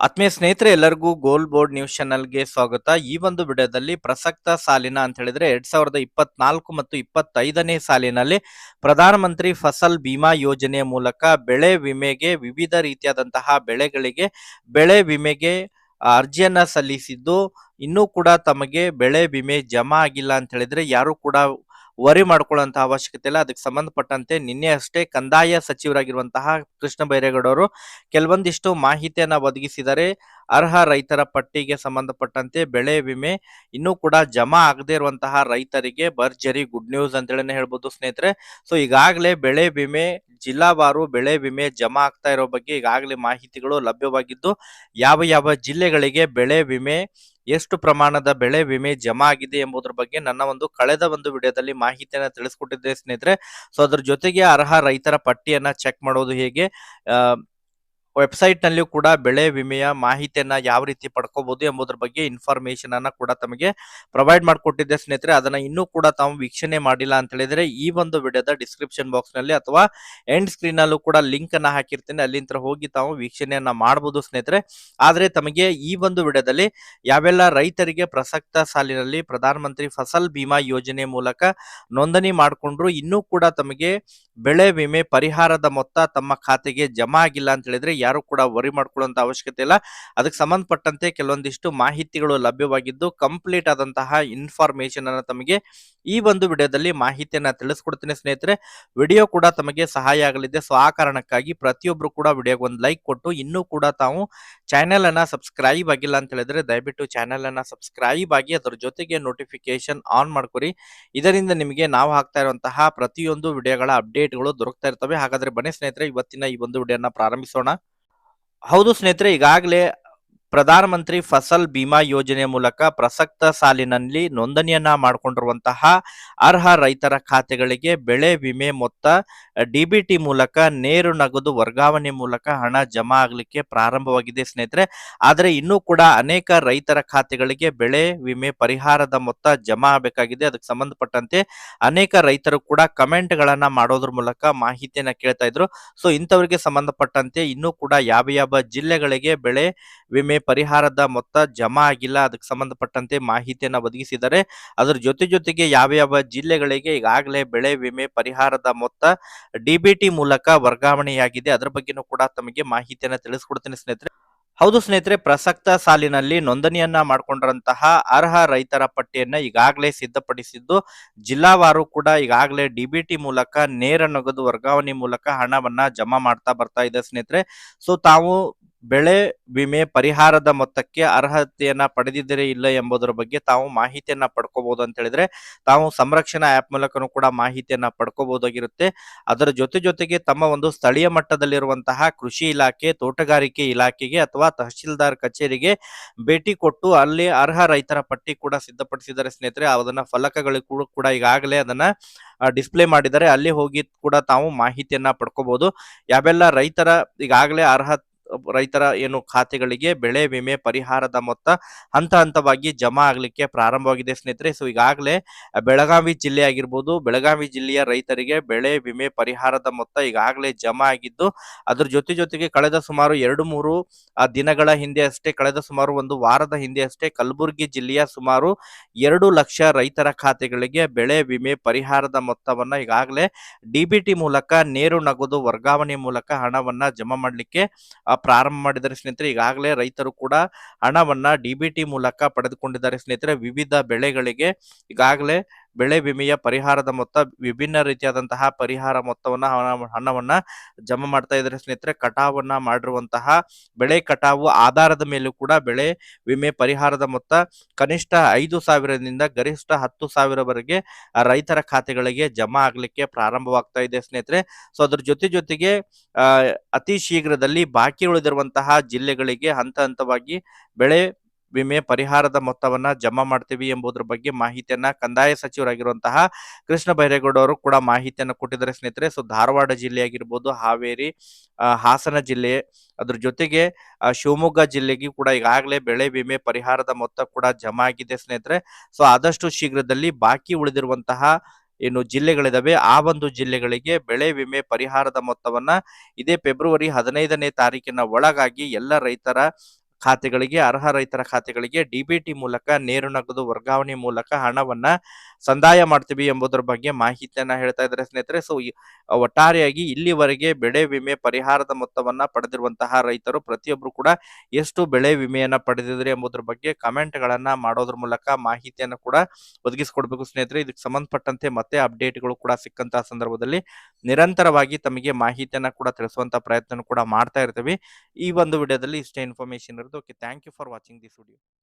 ಆತ್ಮೀಯ ಸ್ನೇಹಿತರೆ, ಎಲ್ಲರಿಗೂ ಗೋಲ್ ಬೋರ್ಡ್ ನ್ಯೂಸ್ ಚಾನಲ್ಗೆ ಸ್ವಾಗತ. ಈ ಒಂದು ವಿಡಿಯೋದಲ್ಲಿ ಪ್ರಸಕ್ತ ಸಾಲಿನ ಅಂತ ಹೇಳಿದ್ರೆ ಎರಡ್ ಸಾವಿರದ ಇಪ್ಪತ್ನಾಲ್ಕು ಮತ್ತು ಇಪ್ಪತ್ತೈದನೇ ಸಾಲಿನಲ್ಲಿ ಪ್ರಧಾನಮಂತ್ರಿ ಫಸಲ್ ಬಿಮಾ ಯೋಜನೆಯ ಮೂಲಕ ಬೆಳೆ ವಿಮೆಗೆ ವಿವಿಧ ರೀತಿಯಾದಂತಹ ಬೆಳೆಗಳಿಗೆ ಬೆಳೆ ವಿಮೆಗೆ ಅರ್ಜಿಯನ್ನ ಸಲ್ಲಿಸಿದ್ದು, ಇನ್ನೂ ಕೂಡ ತಮಗೆ ಬೆಳೆ ವಿಮೆ ಜಮಾ ಆಗಿಲ್ಲ ಅಂತ ಹೇಳಿದ್ರೆ ಯಾರು ಕೂಡ ವರಿ ಮಾಡ್ಕೊಳ್ಳುವಂತಹ ಅವಶ್ಯಕತೆ ಇಲ್ಲ. ಅದಕ್ಕೆ ಸಂಬಂಧಪಟ್ಟಂತೆ ನಿನ್ನೆ ಅಷ್ಟೇ ಕಂದಾಯ ಸಚಿವರಾಗಿರುವಂತಹ ಕೃಷ್ಣ ಬೈರೇಗೌಡ ಅವರು ಕೆಲವೊಂದಿಷ್ಟು ಮಾಹಿತಿಯನ್ನ ಒದಗಿಸಿದರೆ ಅರ್ಹ ರೈತರ ಪಟ್ಟಿಗೆ ಸಂಬಂಧಪಟ್ಟಂತೆ ಬೆಳೆ ವಿಮೆ ಇನ್ನೂ ಕೂಡ ಜಮಾ ಆಗದೇ ಇರುವಂತಹ ರೈತರಿಗೆ ಭರ್ಜರಿ ಗುಡ್ ನ್ಯೂಸ್ ಅಂತೇಳಿ ಹೇಳ್ಬೋದು ಸ್ನೇಹಿತರೆ. ಸೊ ಈಗಾಗಲೇ ಬೆಳೆ ವಿಮೆ, ಜಿಲ್ಲಾವಾರು ಬೆಳೆ ವಿಮೆ ಜಮಾ ಆಗ್ತಾ ಇರೋ ಬಗ್ಗೆ ಈಗಾಗಲೇ ಮಾಹಿತಿಗಳು ಲಭ್ಯವಾಗಿದ್ದು, ಯಾವ ಯಾವ ಜಿಲ್ಲೆಗಳಿಗೆ ಬೆಳೆ ವಿಮೆ, ಎಷ್ಟು ಪ್ರಮಾಣದ ಬೆಳೆ ವಿಮೆ ಜಮಾ ಆಗಿದೆ ಎಂಬುದರ ಬಗ್ಗೆ ನನ್ನ ಒಂದು ಕಳೆದ ಒಂದು ವಿಡಿಯೋದಲ್ಲಿ ಮಾಹಿತಿಯನ್ನು ತಿಳಿಸ್ಕೊಟ್ಟಿದ್ದೆ ಸ್ನೇಹಿತರೆ. ಸೊ ಅದ್ರ ಜೊತೆಗೆ ಅರ್ಹ ರೈತರ ಪಟ್ಟಿಯನ್ನ ಚೆಕ್ ಮಾಡೋದು ಹೇಗೆ? ವೆಬ್ಸೈಟ್ ನಲ್ಲಿಯೂ ಕೂಡ ಬೆಳೆ ವಿಮೆಯ ಮಾಹಿತಿಯನ್ನ ಯಾವ ರೀತಿ ಪಡ್ಕೋಬಹುದು ಎಂಬುದರ ಬಗ್ಗೆ ಇನ್ಫಾರ್ಮೇಶನ್ ಅನ್ನ ಕೂಡ ತಮಗೆ ಪ್ರೊವೈಡ್ ಮಾಡಿಕೊಟ್ಟಿದ್ದೆ ಸ್ನೇಹಿತರೆ. ಅದನ್ನ ಇನ್ನೂ ಕೂಡ ತಾವು ವೀಕ್ಷಣೆ ಮಾಡಿಲ್ಲ ಅಂತ ಹೇಳಿದ್ರೆ ಈ ಒಂದು ವಿಡಿಯೋದ ಡಿಸ್ಕ್ರಿಪ್ಷನ್ ಬಾಕ್ಸ್ನಲ್ಲಿ ಅಥವಾ ಎಂಡ್ ಸ್ಕ್ರೀನ್ ನಲ್ಲೂ ಕೂಡ ಲಿಂಕ್ ಅನ್ನ ಹಾಕಿರ್ತೀನಿ. ಅಲ್ಲಿಂದ ಹೋಗಿ ತಾವು ವೀಕ್ಷಣೆಯನ್ನ ಮಾಡಬಹುದು ಸ್ನೇಹಿತರೆ. ಆದ್ರೆ ತಮಗೆ ಈ ಒಂದು ವಿಡಿಯೋದಲ್ಲಿ ಯಾವೆಲ್ಲ ರೈತರಿಗೆ ಪ್ರಸಕ್ತ ಸಾಲಿನಲ್ಲಿ ಪ್ರಧಾನಮಂತ್ರಿ ಫಸಲ್ ಬಿಮಾ ಯೋಜನೆ ಮೂಲಕ ನೋಂದಣಿ ಮಾಡಿಕೊಂಡ್ರು ಇನ್ನೂ ಕೂಡ ತಮಗೆ ಬೆಳೆ ವಿಮೆ ಪರಿಹಾರದ ಮೊತ್ತ ತಮ್ಮ ಖಾತೆಗೆ ಜಮಾ ಆಗಿಲ್ಲ ಅಂತ ಹೇಳಿದ್ರೆ ಯಾರು ಕೂಡ ವರಿ ಮಾಡ್ಕೊಳ್ಳುವಂತ ಅವಶ್ಯಕತೆ ಇಲ್ಲ. ಅದಕ್ಕೆ ಸಂಬಂಧಪಟ್ಟಂತೆ ಕೆಲವೊಂದಿಷ್ಟು ಮಾಹಿತಿಗಳು ಲಭ್ಯವಾಗಿದ್ದು ಕಂಪ್ಲೀಟ್ ಆದಂತಹ ಇನ್ಫಾರ್ಮೇಶನ್ ಅನ್ನ ತಮಗೆ ಈ ಒಂದು ವಿಡಿಯೋದಲ್ಲಿ ಮಾಹಿತಿಯನ್ನ ತಿಳಿಸ್ಕೊಡ್ತೀನಿ ಸ್ನೇಹಿತರೆ. ವಿಡಿಯೋ ಕೂಡ ತಮಗೆ ಸಹಾಯ ಆಗಲಿದೆ. ಸೊ ಆ ಕಾರಣಕ್ಕಾಗಿ ಪ್ರತಿಯೊಬ್ರು ಕೂಡ ವಿಡಿಯೋಗೆ ಒಂದು ಲೈಕ್ ಕೊಟ್ಟು, ಇನ್ನೂ ಕೂಡ ತಾವು ಚಾನೆಲ್ ಅನ್ನ ಸಬ್ಸ್ಕ್ರೈಬ್ ಆಗಿಲ್ಲ ಅಂತ ಹೇಳಿದ್ರೆ ದಯವಿಟ್ಟು ಚಾನೆಲ್ ಅನ್ನ ಸಬ್ಸ್ಕ್ರೈಬ್ ಆಗಿ ಅದರ ಜೊತೆಗೆ ನೋಟಿಫಿಕೇಶನ್ ಆನ್ ಮಾಡ್ಕೊರಿ ಇದರಿಂದ ನಿಮಗೆ ನಾವು ಹಾಕ್ತಾ ಇರುವಂತಹ ಪ್ರತಿಯೊಂದು ವಿಡಿಯೋಗಳ ಅಪ್ಡೇಟ್ಗಳು ದೊರಕ್ತಾ ಇರ್ತವೆ. ಹಾಗಾದ್ರೆ ಬನ್ನಿ ಸ್ನೇಹಿತರೆ, ಇವತ್ತಿನ ಈ ಒಂದು ವಿಡಿಯೋನ ಪ್ರಾರಂಭಿಸೋಣ. ಹೌದು ಸ್ನೇಹಿತರೆ ಈಗಾಗಲೇ ಪ್ರಧಾನಮಂತ್ರಿ ಫಸಲ್ ಬಿಮಾ ಯೋಜನೆ ಮೂಲಕ ಪ್ರಸಕ್ತ ಸಾಲಿನಲ್ಲಿ ನೋಂದಣಿಯನ್ನ ಮಾಡಿಕೊಂಡಿರುವಂತಹ ಅರ್ಹ ರೈತರ ಖಾತೆಗಳಿಗೆ ಬೆಳೆ ವಿಮೆ ಮೊತ್ತ ಡಿಬಿಟಿ ಮೂಲಕ ನೇರು ನಗದು ವರ್ಗಾವಣೆ ಮೂಲಕ ಹಣ ಜಮಾ ಆಗಲಿಕ್ಕೆ ಪ್ರಾರಂಭವಾಗಿದೆ ಸ್ನೇಹಿತರೆ. ಆದರೆ ಇನ್ನೂ ಕೂಡ ಅನೇಕ ರೈತರ ಖಾತೆಗಳಿಗೆ ಬೆಳೆ ವಿಮೆ ಪರಿಹಾರದ ಮೊತ್ತ ಜಮಾ ಆಗಬೇಕಾಗಿದೆ. ಅದಕ್ಕೆ ಸಂಬಂಧಪಟ್ಟಂತೆ ಅನೇಕ ರೈತರು ಕೂಡ ಕಮೆಂಟ್ ಗಳನ್ನ ಮಾಡೋದ್ರ ಮೂಲಕ ಮಾಹಿತಿಯನ್ನ ಕೇಳ್ತಾ ಇದ್ರು. ಸೊ ಇಂಥವರಿಗೆ ಸಂಬಂಧಪಟ್ಟಂತೆ ಇನ್ನೂ ಕೂಡ ಯಾವ ಯಾವ ಜಿಲ್ಲೆಗಳಿಗೆ ಬೆಳೆ ವಿಮೆ ಪರಿಹಾರದ ಮೊತ್ತ ಜಮಾ ಆಗಿಲ್ಲ. ಅದಕ್ಕೆ ಸಂಬಂಧಪಟ್ಟಂತೆ ಮಾಹಿತಿಯನ್ನು ಒದಗಿಸಿದ್ದಾರೆ. ಅದರ ಜೊತೆ ಜೊತೆಗೆ ಯಾವ ಯಾವ ಜಿಲ್ಲೆಗಳಿಗೆ ಈಗಾಗಲೇ ಬೆಳೆ ವಿಮೆ ಪರಿಹಾರದ ಮೊತ್ತ ಡಿಬಿಟಿ ಮೂಲಕ ವರ್ಗಾವಣೆಯಾಗಿದೆ. ಅದರ ಬಗ್ಗೆನೂ ಕೂಡ ತಮಗೆ ಮಾಹಿತಿಯನ್ನು ತಿಳಿಸ್ಕೊಡ್ತೀನಿ ಸ್ನೇಹಿತರೆ. ಹೌದು ಸ್ನೇಹಿತರೆ, ಪ್ರಸಕ್ತ ಸಾಲಿನಲ್ಲಿ ನೋಂದಣಿಯನ್ನ ಮಾಡಿಕೊಂಡಿರಂತಹ ಅರ್ಹ ರೈತರ ಪಟ್ಟಿಯನ್ನ ಈಗಾಗಲೇ ಸಿದ್ಧಪಡಿಸಿದ್ದು, ಜಿಲ್ಲಾವಾರು ಕೂಡ ಈಗಾಗಲೇ ಡಿಬಿಟಿ ಮೂಲಕ ನೇರ ನಗದು ವರ್ಗಾವಣೆ ಮೂಲಕ ಹಣವನ್ನ ಜಮಾ ಮಾಡ್ತಾ ಬರ್ತಾ ಇದೆ ಸ್ನೇಹಿತರೆ. ಸೊ ತಾವು ಬೆಳೆ ವಿಮೆ ಪರಿಹಾರದ ಮೊತ್ತಕ್ಕೆ ಅರ್ಹತೆಯನ್ನ ಪಡೆದಿದ್ದರೆ ಇಲ್ಲ ಎಂಬುದರ ಬಗ್ಗೆ ತಾವು ಮಾಹಿತಿಯನ್ನ ಪಡ್ಕೋಬಹುದು ಅಂತ ಹೇಳಿದ್ರೆ, ತಾವು ಸಂರಕ್ಷಣಾ ಆಪ್ ಮೂಲಕನೂ ಕೂಡ ಮಾಹಿತಿಯನ್ನ ಪಡ್ಕೋಬಹುದಾಗಿರುತ್ತೆ ಅದರ ಜೊತೆ ಜೊತೆಗೆ ತಮ್ಮ ಒಂದು ಸ್ಥಳೀಯ ಮಟ್ಟದಲ್ಲಿರುವಂತಹ ಕೃಷಿ ಇಲಾಖೆ, ತೋಟಗಾರಿಕೆ ಇಲಾಖೆಗೆ ಅಥವಾ ತಹಶೀಲ್ದಾರ್ ಕಚೇರಿಗೆ ಭೇಟಿ ಕೊಟ್ಟು ಅಲ್ಲಿ ಅರ್ಹ ರೈತರ ಪಟ್ಟಿ ಕೂಡ ಸಿದ್ಧಪಡಿಸಿದ್ದಾರೆ ಸ್ನೇಹಿತರೆ. ಅದನ್ನ ಫಲಕಗಳು ಕೂಡ ಈಗಾಗಲೇ ಅದನ್ನ ಡಿಸ್ಪ್ಲೇ ಮಾಡಿದ್ದಾರೆ. ಅಲ್ಲಿ ಹೋಗಿ ಕೂಡ ತಾವು ಮಾಹಿತಿಯನ್ನ ಪಡ್ಕೋಬಹುದು ಯಾವೆಲ್ಲ ರೈತರ ಈಗಾಗಲೇ ಅರ್ಹ ರೈತರ ಏನು ಖಾತೆಗಳಿಗೆ ಬೆಳೆ ವಿಮೆ ಪರಿಹಾರದ ಮೊತ್ತ ಹಂತ ಹಂತವಾಗಿ ಜಮಾ ಆಗ್ಲಿಕ್ಕೆ ಪ್ರಾರಂಭವಾಗಿದೆ ಸ್ನೇಹಿತರೆ. ಸೊ ಈಗಾಗಲೇ ಬೆಳಗಾವಿ ಜಿಲ್ಲೆ ಆಗಿರ್ಬೋದು, ಬೆಳಗಾವಿ ಜಿಲ್ಲೆಯ ರೈತರಿಗೆ ಬೆಳೆ ವಿಮೆ ಪರಿಹಾರದ ಮೊತ್ತ ಈಗಾಗಲೇ ಜಮಾ ಆಗಿದ್ದು, ಅದ್ರ ಜೊತೆ ಜೊತೆಗೆ ಕಳೆದ ಸುಮಾರು ಎರಡು ಮೂರು ದಿನಗಳ ಹಿಂದೆ ಅಷ್ಟೇ, ಕಳೆದ ಸುಮಾರು ಒಂದು ವಾರದ ಹಿಂದೆ ಅಷ್ಟೇ ಕಲಬುರಗಿ ಜಿಲ್ಲೆಯ ಸುಮಾರು ಎರಡು ಲಕ್ಷ ರೈತರ ಖಾತೆಗಳಿಗೆ ಬೆಳೆ ವಿಮೆ ಪರಿಹಾರದ ಮೊತ್ತವನ್ನ ಈಗಾಗಲೇ ಡಿಬಿಟಿ ಮೂಲಕ, ನೇರು ನಗದು ವರ್ಗಾವಣೆ ಮೂಲಕ ಹಣವನ್ನ ಜಮಾ ಮಾಡಲಿಕ್ಕೆ ಪ್ರಾರಂಭ ಮಾಡಿದ್ದಾರೆ ಸ್ನೇಹಿತರೆ. ಈಗಾಗಲೇ ರೈತರು ಕೂಡ ಹಣವನ್ನ ಡಿಬಿಟಿ ಮೂಲಕ ಪಡೆದುಕೊಂಡಿದ್ದಾರೆ ಸ್ನೇಹಿತರೆ. ವಿವಿಧ ಬೆಳೆಗಳಿಗೆ ಈಗಾಗಲೇ ಬೆಳೆ ವಿಮೆಯ ಪರಿಹಾರದ ಮೊತ್ತ, ವಿಭಿನ್ನ ರೀತಿಯಾದಂತಹ ಪರಿಹಾರ ಮೊತ್ತವನ್ನ ಹಣ- ಹಣವನ್ನ ಜಮಾ ಮಾಡ್ತಾ ಇದ್ದಾರೆ ಸ್ನೇಹಿತರೆ. ಕಟಾವನ್ನ ಮಾಡಿರುವಂತಹ ಬೆಳೆ ಕಟಾವು ಆಧಾರದ ಮೇಲೂ ಕೂಡ ಬೆಳೆ ವಿಮೆ ಪರಿಹಾರದ ಮೊತ್ತ ಕನಿಷ್ಠ ಐದು ಸಾವಿರದಿಂದ ಗರಿಷ್ಠ ಹತ್ತು ಸಾವಿರವರೆಗೆ ರೈತರ ಖಾತೆಗಳಿಗೆ ಜಮಾ ಆಗ್ಲಿಕ್ಕೆ ಪ್ರಾರಂಭವಾಗ್ತಾ ಇದೆ ಸ್ನೇಹಿತರೆ. ಸೊ, ಅದ್ರ ಜೊತೆ ಜೊತೆಗೆ ಅತಿ ಶೀಘ್ರದಲ್ಲಿ ಬಾಕಿ ಉಳಿದಿರುವಂತಹ ಜಿಲ್ಲೆಗಳಿಗೆ ಹಂತ ಹಂತವಾಗಿ ಬೆಳೆ ವಿಮೆ ಪರಿಹಾರದ ಮೊತ್ತವನ್ನ ಜಮಾ ಮಾಡ್ತೀವಿ ಎಂಬುದರ ಬಗ್ಗೆ ಮಾಹಿತಿಯನ್ನ ಕಂದಾಯ ಸಚಿವರಾಗಿರುವಂತಹ ಕೃಷ್ಣ ಬೈರೇಗೌಡ ಅವರು ಕೂಡ ಮಾಹಿತಿಯನ್ನ ಕೊಟ್ಟಿದ್ದಾರೆ ಸ್ನೇಹಿತರೆ. ಸೊ ಧಾರವಾಡ ಜಿಲ್ಲೆ ಆಗಿರ್ಬೋದು ಹಾವೇರಿ ಹಾಸನ ಜಿಲ್ಲೆ, ಅದ್ರ ಜೊತೆಗೆ ಶಿವಮೊಗ್ಗ ಜಿಲ್ಲೆಗೆ ಕೂಡ ಈಗಾಗಲೇ ಬೆಳೆ ವಿಮೆ ಪರಿಹಾರದ ಮೊತ್ತ ಕೂಡ ಜಮಾ ಆಗಿದೆ ಸ್ನೇಹಿತರೆ. ಸೊ ಆದಷ್ಟು ಶೀಘ್ರದಲ್ಲಿ ಬಾಕಿ ಉಳಿದಿರುವಂತಹ ಏನು ಜಿಲ್ಲೆಗಳಿದಾವೆ, ಆ ಒಂದು ಜಿಲ್ಲೆಗಳಿಗೆ ಬೆಳೆ ವಿಮೆ ಪರಿಹಾರದ ಮೊತ್ತವನ್ನ ಇದೇ ಫೆಬ್ರವರಿ ಹದಿನೈದನೇ ತಾರೀಕಿನ ಒಳಗಾಗಿ ಎಲ್ಲ ರೈತರ ಖಾತೆಗಳಿಗೆ, ಅರ್ಹ ರೈತರ ಖಾತೆಗಳಿಗೆ ಡಿಬಿಟಿ ಮೂಲಕ ನೇರು ನಗದು ವರ್ಗಾವಣೆ ಮೂಲಕ ಹಣವನ್ನ ಸಂದಾಯ ಮಾಡ್ತೀವಿ ಎಂಬುದರ ಬಗ್ಗೆ ಮಾಹಿತಿಯನ್ನ ಹೇಳ್ತಾ ಇದ್ದಾರೆ ಸ್ನೇಹಿತರೆ. ಸೊ ಒಟ್ಟಾರೆಯಾಗಿ ಇಲ್ಲಿವರೆಗೆ ಬೆಳೆ ವಿಮೆ ಪರಿಹಾರದ ಮೊತ್ತವನ್ನ ಪಡೆದಿರುವಂತಹ ರೈತರು ಪ್ರತಿಯೊಬ್ಬರು ಕೂಡ ಎಷ್ಟು ಬೆಳೆ ವಿಮೆಯನ್ನ ಪಡೆದಿದ್ರೆ ಎಂಬುದರ ಬಗ್ಗೆ ಕಮೆಂಟ್ ಗಳನ್ನ ಮಾಡೋದ್ರ ಮೂಲಕ ಮಾಹಿತಿಯನ್ನು ಕೂಡ ಒದಗಿಸಿಕೊಡ್ಬೇಕು ಸ್ನೇಹಿತರೆ. ಇದಕ್ಕೆ ಸಂಬಂಧಪಟ್ಟಂತೆ ಮತ್ತೆ ಅಪ್ಡೇಟ್ಗಳು ಕೂಡ ಸಿಕ್ಕಂತಹ ಸಂದರ್ಭದಲ್ಲಿ ನಿರಂತರವಾಗಿ ತಮಗೆ ಮಾಹಿತಿಯನ್ನ ಕೂಡ ತಿಳಿಸುವಂತ ಪ್ರಯತ್ನ ಕೂಡ ಮಾಡ್ತಾ ಇರ್ತೀವಿ. ಈ ಒಂದು ವಿಡಿಯೋದಲ್ಲಿ ಇಷ್ಟೇ ಇನ್ಫಾರ್ಮೇಶನ್ ಇರೋದು. okay thank you for watching this video.